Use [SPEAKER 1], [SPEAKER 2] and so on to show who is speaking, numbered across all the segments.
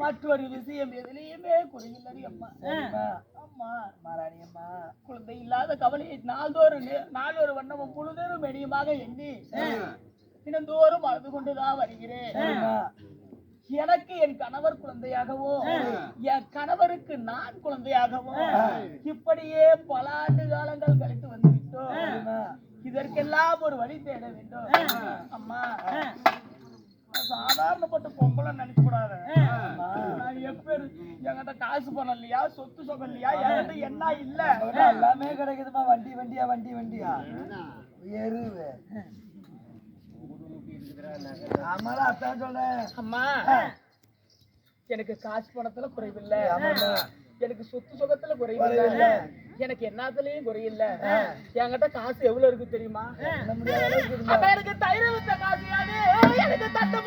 [SPEAKER 1] மற்றொரு விஷயம் எதுலயுமே குறையில்லடி அம்மா. அம்மா மாராணி அம்மா குழந்தை இல்லாத கவலையை நாள்தோறும் நாளொரு வண்ணமும் முழுதரும் மெடியுமாக எண்ணி தினந்தோறும் அழுது கொண்டுதான் வருகிறேன். எனக்கு என் கணவர் குழந்தையாகவும் என் கணவருக்கு நான் குழந்தையாகவும் இப்படியே பல ஆண்டு காலங்கள் கழித்து வந்துவிட்டோம். இதற்கெல்லாம் ஒரு வழி தேட வேண்டும். அம்மா சாதாரணப்பட்ட பொம்பளை நினைக்க கூடாது எப்பேரு என்கிட்ட காசு பணம் இல்லையா? சொத்து சொகம் இல்லையா? என்கிட்ட என்ன இல்ல?
[SPEAKER 2] எல்லாமே கிடைக்குதுமா. வண்டி வண்டியா வண்டி வண்டியா? எருவு. ஆமாடா
[SPEAKER 1] அம்மா எனக்கு காசு பணத்துல குறைவில்லை. எனக்கு சொத்து சுகத்துல குறைவில்லை. எனக்கு என்னத்துலயும் குறையில்லை. என்கிட்ட காசு எவ்வளவு இருக்கு தெரியுமா? எனக்கு தயிர் வித்த காசு எனக்கு தட்டை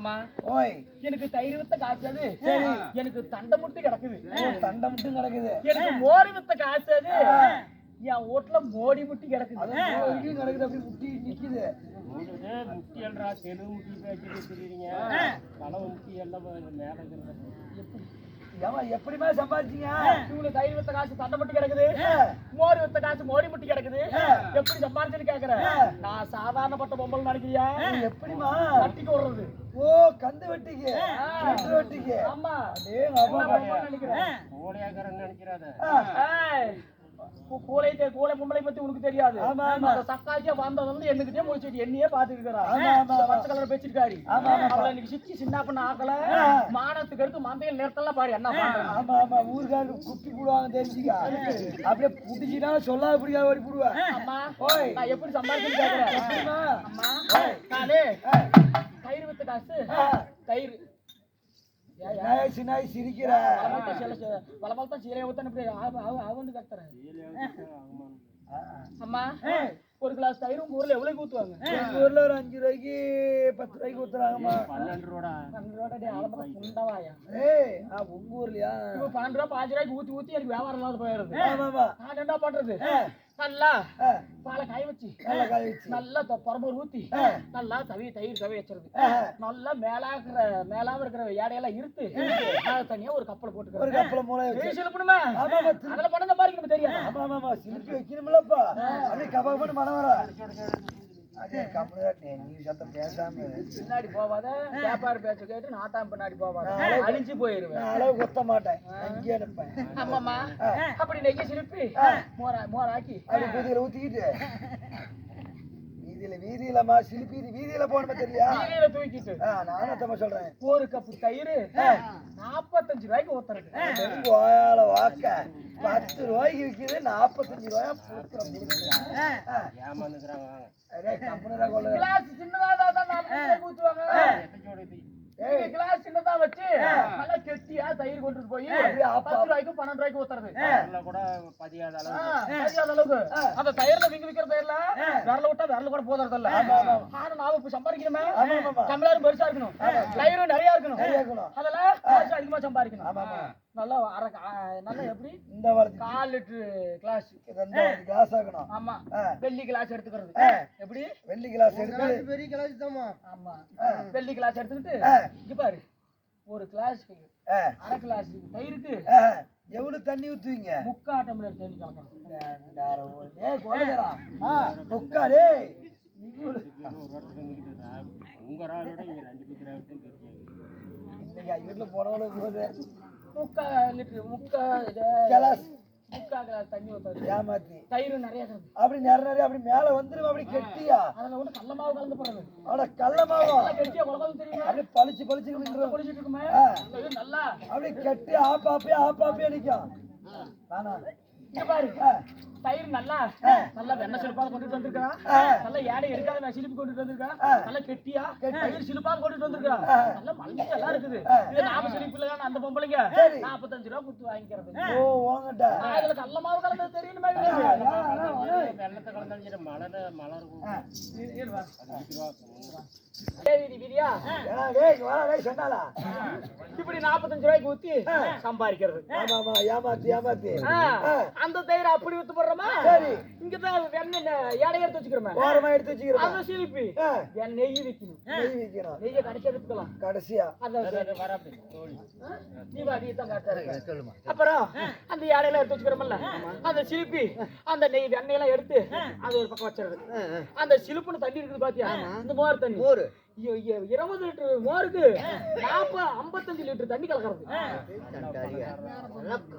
[SPEAKER 1] அம்மா.
[SPEAKER 2] ஓய்.
[SPEAKER 1] எனக்கு தயிர் வித்த காசு அது. எனக்கு தண்டை முட்டு கிடக்குது.
[SPEAKER 2] தண்டை மட்டும் கிடக்குது.
[SPEAKER 1] எனக்கு மோரி வித்த காசு அது. என் வீட்டுல மோடி முட்டி கிடக்குது.
[SPEAKER 2] கிடக்குது அப்படி முட்டி நிக்குது.
[SPEAKER 3] முட்டி எல்றா தெரு முட்டி பேசிட்டு தெரியுறீங்க கனவு முட்டி எல்லாம் மேல
[SPEAKER 2] ஏமா எப்படிமா சம்பாதிச்சீங்க?
[SPEAKER 1] இவங்களுக்கு தயிர் வித்த காசு தண்டை முட்டி கிடக்குது. மோரி வித்த காசு மோடி முட்டி கிடக்குது. எப்படி சம்பாதிச்சுன்னு கேக்குறேன் நான் சாதாரணப்பட்ட பொம்பளை நினைக்கிறியா
[SPEAKER 2] எப்படிமா
[SPEAKER 1] கட்டிக்கு விடுறது
[SPEAKER 2] ஓ கந்து வெட்டிக்கு. கந்து வெட்டிக்கு.
[SPEAKER 1] ஆமா. நினைக்கிறேன்
[SPEAKER 3] நினைக்கிறாத.
[SPEAKER 1] கூலை கூலை பொம்பளை பத்தி உனக்கு தெரியாது. சக்காச்சியா வந்ததுல இருந்து என்கிட்டயே முடிச்சிட்டு என்னையே
[SPEAKER 2] ஆமா.
[SPEAKER 1] பச்சை கலர் பேச்சிருக்காரு. அவளை இன்னைக்கு சிச்சி சின்ன பண்ண ஆக்கல. மானத்துக்கு எடுத்து மந்தையில் நேரத்தெல்லாம் பாரு என்ன
[SPEAKER 2] ஆமா ஆமா. ஊருக்காரரு குப்பி போடுவாங்க தெரிஞ்சுக்க. அப்படியே புடிச்சுனா சொல்லாத புடிக்காத ஓடி போடுவா.
[SPEAKER 1] அம்மா. நான் எப்படி சம்பாதிக்கணும்னு கேக்குறேன்?
[SPEAKER 2] எப்படிமா
[SPEAKER 1] அம்மா நானே தயிர் வித்த காசு. தயிர். சீலையை ஊத்தன்னு இப்படி அவ- அவ- அவன்னு கத்துறேன். அம்மா ஒரு கிளாஸ் தயிர் உங்க ஊர்ல எவ்வளவு ஊத்துவாங்க?
[SPEAKER 2] எங்க ஊர்ல ஒரு அஞ்சு ரூபாய்க்கு பத்து ரூபாய்க்கு ஊத்துறாங்கம்மா.
[SPEAKER 3] பன்னெண்டு ரூபா
[SPEAKER 1] பன்னெண்டு ரூபா ஆலமரத்துல புண்டவாயா.
[SPEAKER 2] ஏய் ஆ, உங்க ஊர்லயா?
[SPEAKER 1] பன்னெண்டு ரூபா பாஞ்சு ரூபாய்க்கு ஊத்தி ஊத்தி எனக்கு வியாபாரம் இல்லாத போயிருது
[SPEAKER 2] ஆமா ஆமா.
[SPEAKER 1] நான் என்ன பண்றது நல்லா பாலை காய வச்சு.
[SPEAKER 2] நல்லா காய வச்சு.
[SPEAKER 1] நல்லா பரம்பூர் ஊத்தி நல்லா தவி தயிர் தவி வச்சிருது. நல்லா மேலாக்குற மேலாம இருக்கிற ஏடையெல்லாம் இருத்து அதை தனியா ஒரு கப்பல்
[SPEAKER 2] ஒரு
[SPEAKER 1] போட்டுக்கிறேன்
[SPEAKER 2] கப்பல வச்சு.
[SPEAKER 1] சிலப்பணுமே? அதுல பண்ண மாதிரி நமக்கு தெரியாது.
[SPEAKER 2] ஆமா ஆமா சிலிப்பி வைக்கணும்லப்பா அப்படியே கப்பா பண்ணி மனம் வர நீ சத்தம் பேசாம இரு.
[SPEAKER 1] பின்னாடி போவாத வியாபார பேச்ச கேட்டு நாட்டாம் பின்னாடி போவாத. அழிஞ்சு போயிருவேன்.
[SPEAKER 2] நான் அளவு கொத்த மாட்டேன். அங்கேயே
[SPEAKER 1] அப்படி நெய்ய சிலிப்பி மோரா மோராக்கி.
[SPEAKER 2] அப்படி குதிரையில ஊத்திக்கிட்டு. வீதியில வீதியிலமா சிலிப்பி வீதியில போகணுமா தெரியலையா
[SPEAKER 1] கீழே தூக்கிட்டு.
[SPEAKER 2] நானும் தம்ம சொல்றேன்?
[SPEAKER 1] ஒரு கப்பு தயிர் நாற்பத்தஞ்சு ரூபாய்க்கு ஊத்துறது
[SPEAKER 2] கோயால வாக்க. பத்து ரூபாய்க்கு விக்குது நாற்பத்தஞ்சு ரூபாயா
[SPEAKER 3] ஏமாந்துக்கிறாங்க. வாங்க
[SPEAKER 2] அதே கம்பெனில கொள்ள
[SPEAKER 1] கிளாஸ் சின்னதா வச்சு நல்லா கெட்டியா தயிர் கொண்டு போய் பத்து ரூபாய்க்கு பன்னெண்டு ரூபாய்க்கு ஊத்துறது.
[SPEAKER 3] கூட பதியாத
[SPEAKER 1] அளவுக்கு. அந்த தயிர்ல விங்க விக்கிற தயிர்ல விரல விட்டா விரல கூட போதுறது இல்ல ஆனா நாம இப்ப சம்பாதிக்கணுமே. தமிழரும் பெருசா இருக்கணும். கயிறும் நிறைய இருக்கணும்.
[SPEAKER 2] நிறைய இருக்கணும்.
[SPEAKER 1] அதெல்லாம் அதிகமா சம்பாதிக்கணும்.
[SPEAKER 2] ஆமா, ஆமா.
[SPEAKER 1] நல்லா அரை கா- நல்லா எப்படி?
[SPEAKER 2] இந்த வாழ்க்கை
[SPEAKER 1] கால் லிட்டரு கிளாஸ்
[SPEAKER 2] இந்த வாழ்க்கை கிளாஸ் ஆகணும்.
[SPEAKER 1] ஆமா. வெள்ளி கிளாஸ் எடுத்துக்கிறது. எப்படி?
[SPEAKER 2] வெள்ளி கிளாஸ் எடுத்து
[SPEAKER 3] பெரிய கிளாஸ் தாமா
[SPEAKER 1] ஆமா. வெள்ளி கிளாஸ் எடுத்துக்கிட்டு. இங்க பாரு. ஒரு கிளாஸ்
[SPEAKER 2] ஆ,
[SPEAKER 1] அரை கிளாஸ் தயிருக்கு.
[SPEAKER 2] எவ்வளவு தண்ணி ஊத்துவீங்க?
[SPEAKER 1] முக்கா டம்ளர் தண்ணி கலக்கணும்.
[SPEAKER 3] வாரத்துக்கு வந்துக்கிட்டு உங்க
[SPEAKER 2] வீட்டுல போனவளுக்கு போகுது
[SPEAKER 1] முக்கா லிட்டர் முக்கா இது
[SPEAKER 2] கிளாஸ்.
[SPEAKER 1] முக்கா கிளாஸ் தண்ணி ஊத்தாது
[SPEAKER 2] ஏமாத்தி.
[SPEAKER 1] தயிர் நிறைய கிடக்கு
[SPEAKER 2] அப்படி நிறைய நிறைய அப்படி மேல வந்துரும் அப்படி கெட்டியா?
[SPEAKER 1] அதுல கூட கடல மாவு கலந்து போடுறது.
[SPEAKER 2] அவட கள்ளமாவும்
[SPEAKER 1] நல்லா கெட்டியா குழந்தை தெரியுமா?
[SPEAKER 2] அப்படி பளிச்சு பளிச்சு
[SPEAKER 1] குடிச்சிட்டு இருக்குமே நல்லா.
[SPEAKER 2] அப்படி கெட்டி ஆப்பாப்பே ஆப்பாப்பே நிக்கும் நானா
[SPEAKER 1] இங்க பாரு. தயிர் நல்லா நல்லா வெண்ணெய் சிலுப்பாக கொண்டுட்டு வந்திருக்கான். நல்லா ஏடை எடுக்காத நான் சிலிப்பு கொண்டுட்டு வந்திருக்கான் நல்லா கெட்டியா தயிர் சிலுப்பாக கொண்டுட்டு வந்திருக்கான் நல்லா மல்லிகை எல்லாம் இருக்குது. இது நாம சிலிப்பு இல்ல அந்த பொம்பளைங்க? நாற்பத்தஞ்சு ரூபா கொடுத்து வாங்கிக்கிறது.
[SPEAKER 2] ஓ ஓங்கட்ட
[SPEAKER 1] ஆ, இதுல கடல மாவு கலந்தது தெரியுமே
[SPEAKER 3] வெள்ளத்தை கலந்தாலும் சரி மலர் மலர்
[SPEAKER 1] இப்படி நாற்பத்தஞ்சு ரூபாய்க்கு ஊத்தி சம்பாதிக்கிறது. அந்த தயிர் அப்படி ஊத்து போடுறோமா?
[SPEAKER 2] சரி.
[SPEAKER 1] இங்கதான் வெண்ணெய் எடை எடுத்து வச்சுக்கிறோமே?
[SPEAKER 2] ஓரமா எடுத்து வச்சுக்கிறோம்.
[SPEAKER 1] அதை சிலிப்பி என் நெய் வைக்கணும்.
[SPEAKER 2] நெய் வைக்கணும்.
[SPEAKER 1] நெய்யை கடைசி எடுத்துக்கலாம்.
[SPEAKER 2] கடைசியா?
[SPEAKER 1] அந்த
[SPEAKER 3] வர அப்படி.
[SPEAKER 1] நீ வா, நீ தான். அப்புறம் அந்த இடையில எடுத்து வச்சுக்கிறோம்ல அந்த சிலிப்பி அந்த நெய் வெண்ணெயெல்லாம் எடுத்து அது ஒரு பக்கம் வச்சிருது அந்த சிலுப்புன்னு தண்ணி இருக்குது பாத்தியா? இந்த மோர் தண்ணி. மோர். இருபது லிட்டர் மோருக்கு நாற்பது ஐம்பத்தஞ்சு லிட்டர் தண்ணி கலக்கிறது.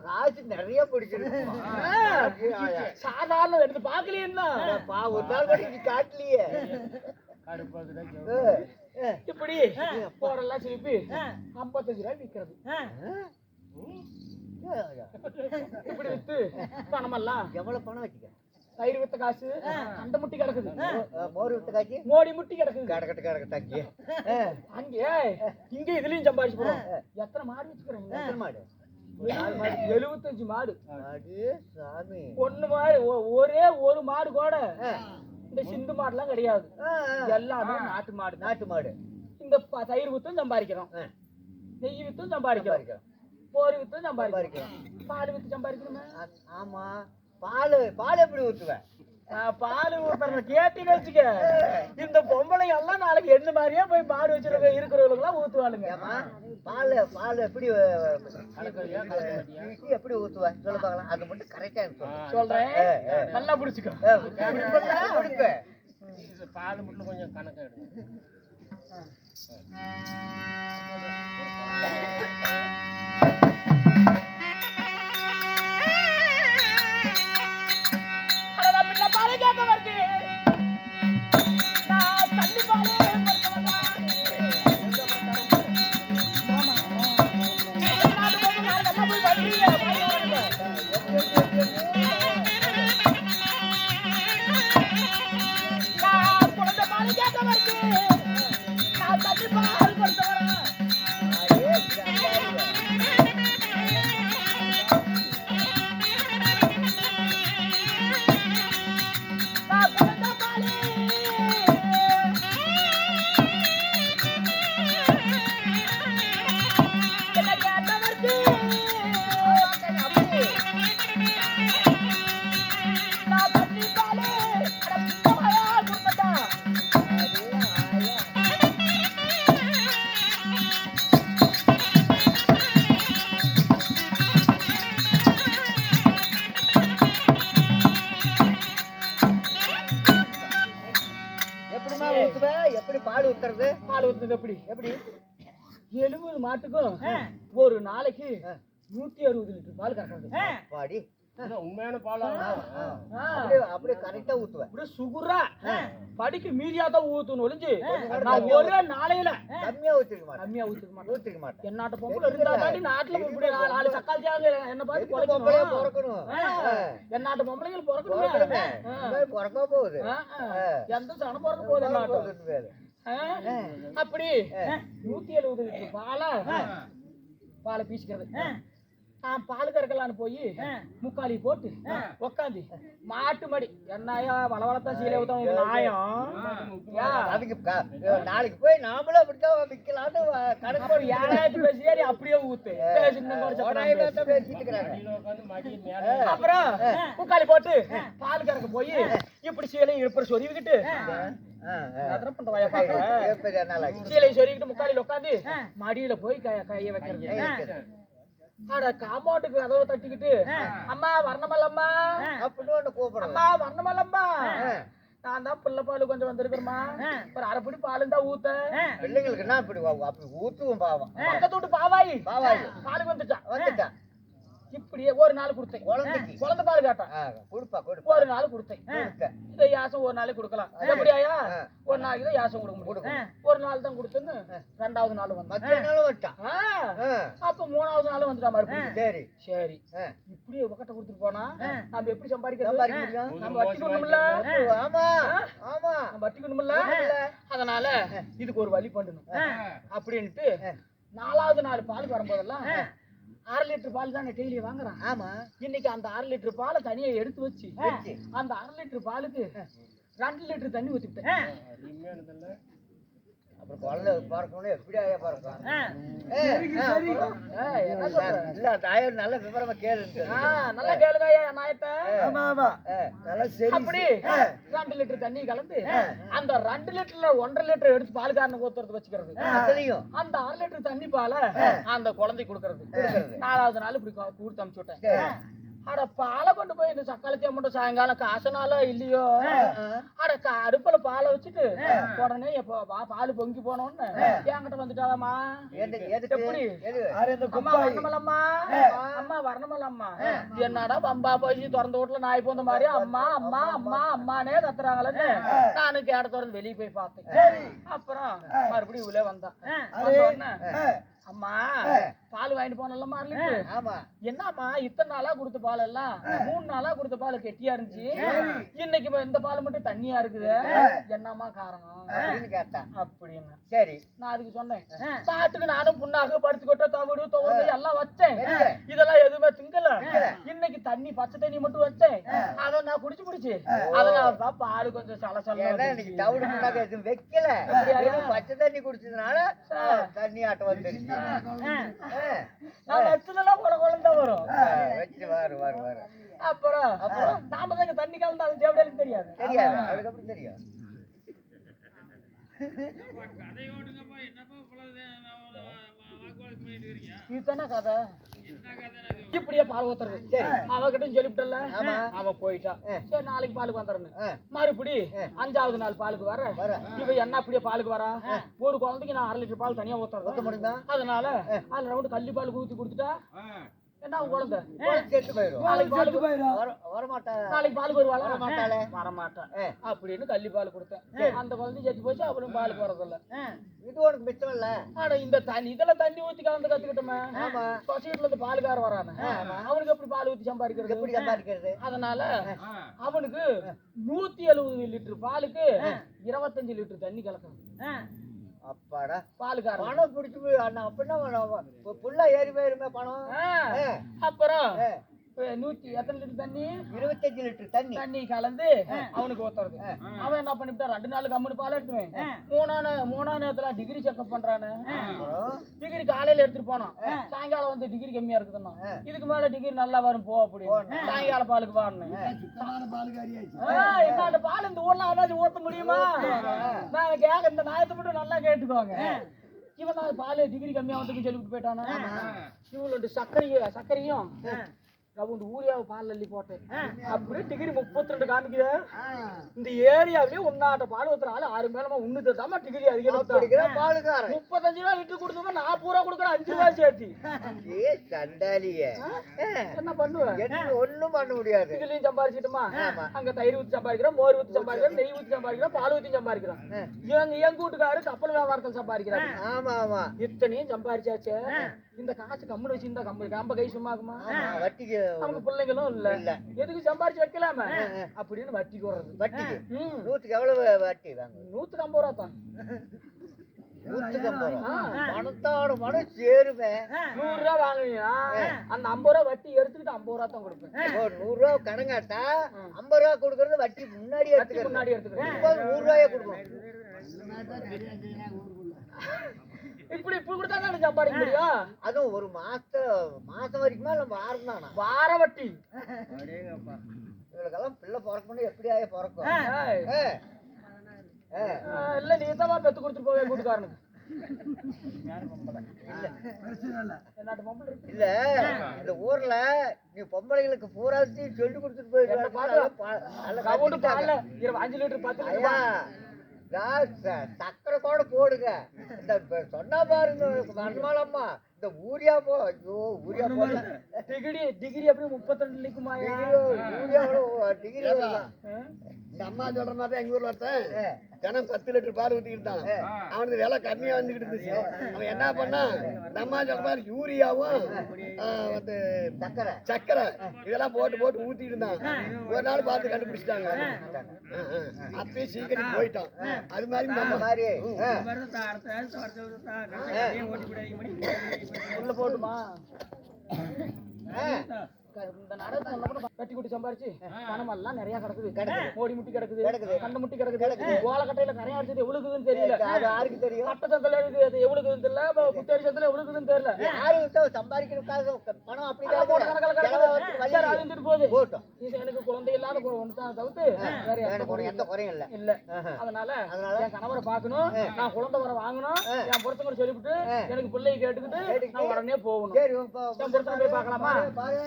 [SPEAKER 2] காசு நிறைய பிடிச்சிருக்கு
[SPEAKER 1] சாதாரண எடுத்து பாக்கலையா
[SPEAKER 2] ஒரு நாள் கூட நீ காட்டலையே.
[SPEAKER 1] இப்படி போரெல்லாம் சிலிப்பி ஐம்பத்தஞ்சு ரூபாய் விற்கிறது இப்படி வித்து பணமெல்லாம்
[SPEAKER 2] எவ்வளவு பணம் வச்சுக்க?
[SPEAKER 1] தயிர் வித்த காசு அந்த முட்டி கிடக்குது.
[SPEAKER 2] மோர் விட்டு காய்ச்சி?
[SPEAKER 1] மோடி முட்டி கிடக்குது.
[SPEAKER 2] கடக்கட்டு கடக்க தக்கி.
[SPEAKER 1] அங்கே இங்க இதுலயும் சம்பாதிச்சு போறோம் எத்தனை மாடு வச்சுக்கிறோம்?
[SPEAKER 2] மாடு?
[SPEAKER 1] எழுபத்தஞ்சு மாடு ஒண்ணு மாடு ஒ- ஒரே ஒரு மாடு கூட இந்த சிந்து மாடுலாம் கிடையாது. எல்லாமே நாட்டு மாடு
[SPEAKER 2] நாட்டு மாடு.
[SPEAKER 1] இந்த தயிர் வித்தும் சம்பாதிக்கிறோம் நெய் வித்தும் சம்பாதிக்கிறோம் போர் வித்தும் சம்பாதிக்கிறோம் பால் வித்து சம்பாதிக்கணுமே
[SPEAKER 2] ஆமா. பால் பால் எப்படி
[SPEAKER 1] நான் பால் ஊத்துறத கேட்டீங்கன்னு வச்சுக்க இந்த பொம்பளைங்க எல்லாம் நாளைக்கு என்ன மாதிரியே போய் மாடு வச்சிருக்க இருக்கிறவங்களுக்கு எல்லாம் ஊத்துவாளுங்க
[SPEAKER 2] பால் பால் எப்படி எப்படி ஊத்துவேன் சொல்ல பார்க்கலாம். அது மட்டும் கரெக்டா இருக்கும்
[SPEAKER 1] சொல்றேன். நல்லா புடிச்சுக்கோ.
[SPEAKER 3] பால் மட்டும் கொஞ்சம் கணக்கா எடுங்க.
[SPEAKER 2] ஊத்துறது
[SPEAKER 1] எப்படி? எப்படி? எழுபது மாட்டுக்கும் ஒரு நாளைக்கு நூத்தி அறுபது லிட்டர் பால் கறக்கிறது.
[SPEAKER 2] பாடி
[SPEAKER 3] உண்மையான பாலா?
[SPEAKER 1] ஆ.
[SPEAKER 2] அப்படியே அப்படியே கரெக்டா ஊத்துவேன்
[SPEAKER 1] அப்படியே சுகுரா. படிக்கு மீறியா தான் ஊத்தணும் ஒளிஞ்சு நான் ஒரே நாளையில
[SPEAKER 2] கம்மியா ஊத்திருக்க மாட்டேன்.
[SPEAKER 1] கம்மியா ஊத்திக்க மாட்டேன்.
[SPEAKER 2] ஊத்திருக்க மாட்டேன்.
[SPEAKER 1] என்னாட்ட பொம்பளை இருந்தா தாண்டி நாட்டுல இப்படி நாலு நாலு சக்கால் தியாக என்ன பார்த்து
[SPEAKER 2] பொம்பளையா பிறக்கணும்?
[SPEAKER 1] என்னாட்ட பொம்பளைகள்
[SPEAKER 2] பிறக்கணுமே. பிறக்க போகுது.
[SPEAKER 1] எந்த சனம் பிறக்க போகுது அப்படி? நூத்தி எழுபது பாலை? பாலை பீசிக்கிறது. நான் பால் கறக்கலான்னு போய் முக்காலி போட்டு உக்காந்து மாட்டு மடி. என்னையா வளவளத்தான் சீலை ஊத்தான் உங்க நாயம் யா,
[SPEAKER 4] அதுக்கு நாளைக்கு போய் நாமளும் அப்படித்தான் விக்கலாம்னு கணக்கு
[SPEAKER 1] அப்புறம் ஏழாயிரத்து பேசியா நீ அப்படியே ஊத்து. அப்புறம் முக்காலி போட்டு பால் கறக்க போய் இப்படி சீலையும் இப்படி சொருவிக்கிட்டு
[SPEAKER 4] ஆச்சு?
[SPEAKER 1] சீலையும் சொருவிக்கிட்டு முக்காலில உட்காந்து மடியில போய் கைய கைய வைக்கிறது.
[SPEAKER 4] கை வைக்கிறது.
[SPEAKER 1] அட காம்பவுண்டுக்கு கதவை தட்டிக்கிட்டு அம்மா வர்ணமல்லம்மா.
[SPEAKER 4] அப்படின்னு ஒண்ணு கூப்பிடுறது
[SPEAKER 1] அம்மா வர்ணமல்லம்மா. நான் தான் புள்ள பால் கொஞ்சம் வந்திருக்கிறேம்மா. ஒரு அரைப்படி பாலும் தான் ஊத்த.
[SPEAKER 4] பிள்ளைங்களுக்கு என்ன அப்படி அப்படி ஊத்துவோம் பாவம்.
[SPEAKER 1] பக்கத்து வீட்டு பாவாயி.
[SPEAKER 4] பாவாயி.
[SPEAKER 1] பாலுக்கு வந்துட்டான்
[SPEAKER 4] வந்துட்டா.
[SPEAKER 1] இப்படியே ஒரு நாள் கொடுத்தேன்.
[SPEAKER 4] குழந்தைக்கு.
[SPEAKER 1] குழந்தை பால் கேட்டான்
[SPEAKER 4] கொடுப்பா கொடுப்பா.
[SPEAKER 1] ஒரு நாள் கொடுத்தேன்.
[SPEAKER 4] கொடுக்க.
[SPEAKER 1] இதை யாசம் ஒரு நாளைக்கு கொடுக்கலாம். எப்படியாயா
[SPEAKER 4] ஆ.
[SPEAKER 1] ஒரு நாளைக்கு தான் யாசம் கொடுக்க முடியும். ஒரு நாள் தான் கொடுத்தேன்னு ரெண்டாவது நாள் வந்தான். அப்ப மூணாவது நாள் வந்துட்டா மறுபடியும்.
[SPEAKER 4] சரி.
[SPEAKER 1] சரி. இப்படியே உக்கட்ட கொடுத்துட்டு போனா நம்ம எப்படி சம்பாதிக்கிறது?
[SPEAKER 4] சம்பாதிக்க முடியும்?
[SPEAKER 1] நம்ம வட்டிக்கணும்ல
[SPEAKER 4] ஆமா ஆமா.
[SPEAKER 1] நம்ம வட்டிக்கணும்ல அதனால இதுக்கு ஒரு வழி பண்ணணும். அப்படின்ட்டு நாலாவது நாள் பால் வரும்போதெல்லாம் அரை லிட்டர் பால் தான் டெய்லி வாங்குறான்?
[SPEAKER 4] ஆமா.
[SPEAKER 1] இன்னைக்கு அந்த அரை லிட்டர் பாலை தனியா எடுத்து வச்சு. அந்த அரை லிட்டர் பாலுக்கு ரெண்டு லிட்டர் தண்ணி ஊத்திட்டேன்
[SPEAKER 4] குழந்தை பிறக்கணும் எப்படி ஆயா பிறக்கும்? இல்ல தாயார் நல்ல விவரமா கேளு.
[SPEAKER 1] நல்லா என் நாயத்தை
[SPEAKER 4] ஆமா ஆமா. நல்லா சரி
[SPEAKER 1] அப்படி ரெண்டு லிட்டர் தண்ணி கலந்து அந்த ரெண்டு லிட்டர்ல ஒன்றரை லிட்டர் எடுத்து பால்காரனுக்கு ஊத்துறது வச்சுக்கிறது. அந்த அரை லிட்டர் தண்ணி பால அந்த குழந்தைக்கு கொடுக்கறது. நாலாவது நாள் இப்படி கொடுத்து அனுப்பிச்சு விட்டேன். அட பாலை கொண்டு போய் இந்த சக்காலத்திய மட்டும் சாயங்காலம் காசனால இல்லையோ? அட க- அடுப்புல பாலை வச்சுட்டு உடனே எப்போ பா- பால் பொங்கி போனோன்னு என்கிட்ட வந்துட்டாளாமா
[SPEAKER 4] எது எதுக்கு?
[SPEAKER 1] எப்படி?
[SPEAKER 4] எது?
[SPEAKER 1] அம்மா வரணுமல்லம்மா? அம்மா வரணுமல்லம்மா. என்னடா பம்பா போய் திறந்த வீட்டுல நாய் போந்த மாதிரி? அம்மா அம்மா அம்மா அம்மானே கத்துறாங்களேன்னு நானு கேட திறந்து வெளியே போய் பார்த்தேன். அப்புறம் மறுபடியும் உள்ளே வந்தான் அம்மா பால் வாங்கிட்டு லிட்டர்
[SPEAKER 4] ஆமா.
[SPEAKER 1] என்னம்மா இத்தனை நாளா கொடுத்த பால் எல்லாம் மூணு நாளா கொடுத்த பால் கெட்டியா இருந்துச்சு. இன்னைக்கு இந்த பால் மட்டும் தண்ணியா இருக்குது. என்னம்மா காரணம்?
[SPEAKER 4] அப்படின்னு கேட்டான்.
[SPEAKER 1] அப்படின்னு.
[SPEAKER 4] சரி.
[SPEAKER 1] நான் அதுக்கு சொன்னேன். பாட்டுக்கு நானும் புண்ணாக்கு பருத்தி கொட்டை தவிடு துவடு எல்லாம் வச்சேன். இதெல்லாம் எதுவுமே திங்கல. இன்னைக்கு தண்ணி பச்சை தண்ணி மட்டும் வச்சேன். அதை நான் குடிச்சு குடிச்சு அதனால தான் பால் கொஞ்சம் சலசல
[SPEAKER 4] ஏன்னா இன்னைக்கு தவிடு எதுவும் வைக்கல. பச்சை தண்ணி குடிச்சதுனால தண்ணி ஆட்டம் வந்துருச்சு.
[SPEAKER 1] நான் வச்சதெல்லாம் குல குழந்தை வரும்.
[SPEAKER 4] ஆ, வச்சு வாரு வாரு வாரு.
[SPEAKER 1] அப்புறம் அப்புறம் நாம தான் தண்ணி கலந்து அது எப்படி தெரியாது.
[SPEAKER 4] தெரியாது அதுக்கப்புறம் தெரியும்.
[SPEAKER 1] இதுதானே கதை? இப்படியே பால் ஊத்துறது. அவகிட்ட சொல்லிவிட்டல.
[SPEAKER 4] ஆமா.
[SPEAKER 1] அவன் போயிட்டான் சரி நாளைக்கு பாலுக்கு வந்துடுறேன். மறுபடி அஞ்சாவது நாள் பாலுக்கு வர. இவ என்ன அப்படியே பாலுக்கு வரா? ஒரு குழந்தைக்கு நான் அரை லிட்டர் பால் தனியா ஊத்துறது
[SPEAKER 4] முடியுமா?
[SPEAKER 1] அதனால அதுல ரவுண்டு கள்ளி பால் ஊத்தி கொடுத்துட்டா அவன் குழந்தை
[SPEAKER 4] செத்து போயிடும்
[SPEAKER 1] நாளைக்கு
[SPEAKER 4] வரமாட்டா.
[SPEAKER 1] நாளைக்கு பாலுக்கு வருவாளா
[SPEAKER 4] வரமாட்டாளே.
[SPEAKER 1] வரமாட்டான். அப்படின்னு கள்ளி பால் கொடுத்தேன். அந்த குழந்தை செத்து போச்சு பாலுக்கு வரதில்ல
[SPEAKER 4] இது உனக்கு மிச்சம் இல்ல.
[SPEAKER 1] ஆனா இந்த தண்ணி இதெல்லாம் தண்ணி ஊத்தி கலந்து கத்துக்கிட்டோமே. சொசைட்டில இருந்து பாலுக்கார வரானே. அவனுக்கு எப்படி பால் ஊத்தி சம்பாதிக்கிறது?
[SPEAKER 4] எப்படி சம்பாதிக்கிறது?
[SPEAKER 1] அதனால அவனுக்கு நூத்தி எழுபது லிட்டர் பாலுக்கு இருபத்தஞ்சு லிட்டர் தண்ணி கலக்கணும்.
[SPEAKER 4] அப்பாடா
[SPEAKER 1] பாலுக்காரன்.
[SPEAKER 4] பணம் பிடிச்சு அண்ணா அப்படின்னா புல்லா ஏறி போயிருமே பணம்.
[SPEAKER 1] அப்புறம்? நூத்தி எத்தனை லிட்டர் தண்ணி?
[SPEAKER 4] இருபத்தஞ்சு லிட்டர் தண்ணி.
[SPEAKER 1] தண்ணி கலந்து அவனுக்கு ஊத்துறது. அவன் என்ன பண்ணிவிட்டான்? ரெண்டு நாள் கம்முனு பால் எடுத்துவேன். மூணான மூணா நேரத்துல டிகிரி செக்அப் பண்றானு. டிகிரி காலையில எடுத்துட்டு போனோம் சாயங்காலம் வந்து டிகிரி கம்மியா இருக்குதுன்னா இதுக்கு மேல டிகிரி நல்லா வரும் போ அப்படி சாயங்கால பாலுக்கு வாடணும் என்ன அந்த பால் இந்த ஊர்ல ஏதாச்சும் ஊத்த முடியுமா? நான் கேட்க இந்த நாயத்தை மட்டும் நல்லா கேட்டுக்கோங்க. இவன் பால் டிகிரி கம்மியா வந்து சொல்லிவிட்டு போயிட்டானா? இவங்களோட சர்க்கரையும் சர்க்கரையும் ரவுண்டு ஊரியாவை பால் அள்ளி போட்டேன். அப்படியே டிகிரி முப்பத்தி ரெண்டு காமிக்குது இந்த ஏரியாவிலேயே உன்னாட்ட பால் ஊத்துற ஆளு ஆறு மேலமா உண்ணுது தான் டிகிரி அதிகம்
[SPEAKER 4] பாலுக்காரன்.
[SPEAKER 1] முப்பத்தஞ்சு ரூபா லிட்டர் கொடுத்தவங்க நான் பூரா கொடுக்குறேன் அஞ்சு ரூபாய் சேர்த்து.
[SPEAKER 4] ஏ சண்டாலிய
[SPEAKER 1] என்ன பண்ணுவேன்
[SPEAKER 4] ஒண்ணும் பண்ண முடியாது.
[SPEAKER 1] இதுலயும் சம்பாதிச்சிட்டுமா அங்க தயிர் ஊத்தி சம்பாதிக்கிறோம் மோர் ஊத்தி சம்பாதிக்கிறோம் நெய் ஊத்தி சம்பாதிக்கிறோம் பால் ஊத்தி சம்பாதிக்கிறோம் இவங்க எங்க வீட்டுக்காரு கப்பல் வியாபாரத்தில் சம்பாதிக்கிறாங்க
[SPEAKER 4] ஆமா ஆமா.
[SPEAKER 1] இத்தனையும் சம்பாதிச்சாச்சே இந்த காசு கம்முன்னு வச்சிருந்தா கம்பு கம்ப கை சும்மாக்குமா
[SPEAKER 4] வட்டிக்கு
[SPEAKER 1] அவங்க பிள்ளைங்களும் இல்ல.
[SPEAKER 4] இல்ல.
[SPEAKER 1] எதுக்கு சம்பாரிச்சு வைக்கலாம? அப்படின்னு வட்டி போடுறது.
[SPEAKER 4] வட்டிக்கு?
[SPEAKER 1] ம்.
[SPEAKER 4] நூத்துக்கு எவ்வளவு வட்டி வாங்க
[SPEAKER 1] நூத்துக்கு ஐம்பது ரூபா தான்.
[SPEAKER 4] பணத்தோட பணம் சேருமே.
[SPEAKER 1] நூறு ரூபா வாங்குவீங்கன்னா அந்த ஐம்பது ரூபா வட்டி எடுத்துக்கிட்டு ஐம்பது ரூபா தான் கொடுப்பேன்.
[SPEAKER 4] நூறு ரூபா கடங்காட்டா ஐம்பது ரூபா கொடுக்கறது வட்டி முன்னாடியே
[SPEAKER 1] வட்டி
[SPEAKER 4] எடுத்துக்கிறது.
[SPEAKER 1] முன்னாடி எடுத்துக்கிறேன்
[SPEAKER 4] நூறு ரூபாயே கொடுக்கணும்.
[SPEAKER 1] இப்படி இப்படி கொடுத்தா தான் சம்பாதிக்க முடியும்?
[SPEAKER 4] அதுவும் ஒரு மாசம் மாசம் வரைக்குமே நம்ம வாரம் தானா?
[SPEAKER 1] வார வட்டி
[SPEAKER 4] இவளுக்கெல்லாம் பிள்ளை பிறக்கணும் எப்படி ஆகி பிறக்கும்?
[SPEAKER 1] இல்ல நீ தான் பெத்து கொடுத்துட்டு போவே கூட்டுக்காரனுக்கு
[SPEAKER 4] இல்ல. இந்த ஊர்ல நீ பொம்பளைங்களுக்கு பூராத்தையும் சொல்லி கொடுத்துட்டு
[SPEAKER 1] இருபது அஞ்சு லிட்டர் பத்து
[SPEAKER 4] சக்கரை கூட போடுங்க. இந்த சொன்னா பாருங்க மண்மாலம்மா. இந்த ஊரியா போ ஐயோ ஊரியா போடல
[SPEAKER 1] டிகிரி டிகிரி எப்படி முப்பத்தி ரெண்டு
[SPEAKER 4] ஊரியாவோட டிகிரி
[SPEAKER 5] அம்மா சொல்ற மாதிரி எங்க ஊர்ல ஒருத்தன் தினம் பத்து லிட்டர் பால் ஊத்திக்கிட்டு தான் அவனுக்கு விலை கம்மியா வந்துகிட்டு இருந்துச்சு. அவன் என்ன பண்ணான் அம்மா சொல்ற மாதிரி யூரியாவும் வந்து
[SPEAKER 4] சக்கரை.
[SPEAKER 5] சக்கரை இதெல்லாம் போட்டு போட்டு ஊத்திட்டு இருந்தான். ஒரு நாள் பார்த்து கண்டுபிடிச்சிட்டாங்க. அப்பயே சீக்கிரம் போயிட்டான். அது மாதிரி.
[SPEAKER 1] உள்ள போட்டுமா. இந்த நடத்தை கட்டி குட்டி சம்பாரிச்சு பணம் எல்லாம் நிறைய கிடக்குது.
[SPEAKER 4] கிடக்குது.
[SPEAKER 1] மோடி முட்டி கிடக்குது.
[SPEAKER 4] கிடக்குது.
[SPEAKER 1] கண்ட முட்டி கிடக்குது. ஓலக்கட்டையில கரையா அடிச்சது. எவ்வளவுக்குதுன்னு தெரியல.
[SPEAKER 4] அது யாருக்கு தெரியும்?
[SPEAKER 1] கட்ட சந்தில இது எவ்வளவுக்குதுன்னு தெரியல. குத்தடி சந்தில எவ்வளவுக்குதுன்னு தெரியல.
[SPEAKER 4] யாரு சம்பாதிக்கிறதுக்காக பணம் அப்படி
[SPEAKER 1] போட்டு அது இருந்துட்டு போகுது. எனக்கு குழந்தை இல்லாத ஒன்று தான் தவிர்த்து வேற எந்த
[SPEAKER 4] குறையும் இல்ல.
[SPEAKER 1] இல்ல. அதனால? என் கணவரை பார்க்கணும். நான் குழந்தை வர வாங்கணும். என் புருஷங்களை சொல்லிவிட்டு எனக்கு பிள்ளையை கேட்டுக்கிட்டு நான் உடனே போகணும்.
[SPEAKER 4] சரி
[SPEAKER 1] புருஷனை போய் பார்க்கலாமா?
[SPEAKER 4] பாரு.